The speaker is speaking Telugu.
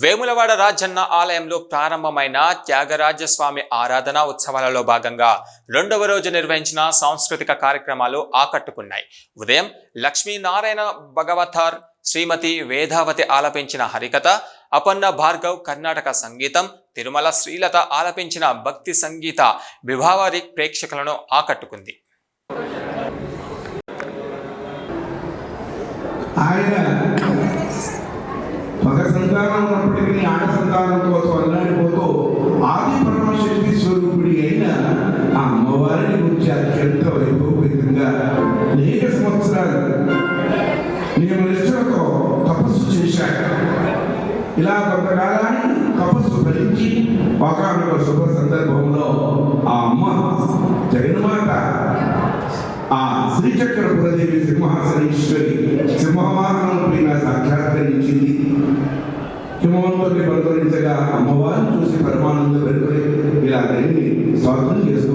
వేములవాడ రాజన్న ఆలయంలో ప్రారంభమైన త్యాగరాజస్వామి ఆరాధన ఉత్సవాలలో భాగంగా రెండవ రోజు నిర్వహించిన సాంస్కృతిక కార్యక్రమాలు ఆకట్టుకున్నాయి. ఉదయం లక్ష్మీనారాయణ భగవతార్ శ్రీమతి వేదావతి ఆలపించిన హరికథ అపన్న భార్గవ్ కర్ణాటక సంగీతం తిరుమల శ్రీలత ఆలపించిన భక్తి సంగీత విభావారి ప్రేక్షకులను ఆకట్టుకుంది. ఆయన సంతానం ఉన్నప్పటికీ ఆడ సంతానం కోసం అల్లాడిపోతూ ఆది పరమశక్తి స్వరూపుడి అయిన ఆ అమ్మవారిని గురించి అత్యంత వైభవపేతంగా అనేక సంవత్సరాలు నేను నిష్ఠలతో తపస్సు చేశాను ఇలా కొంతకాలాన్ని తపస్సు ఫలించి ఒకనొక శుభ సందర్భంలో ఆ అమ్మ జగన్మాత ఆ శ్రీచక్ర శ్రీచక్రపురదేవి సింహాసనేశ్వరి సింహవాహనంపై సాక్షాత్కరించింది హిమవంతుని పరిపాలించగా అమ్మవారిని చూసి పరమానందం పెరుగుని ఇలా అన్ని స్వాగతం చేస్తూ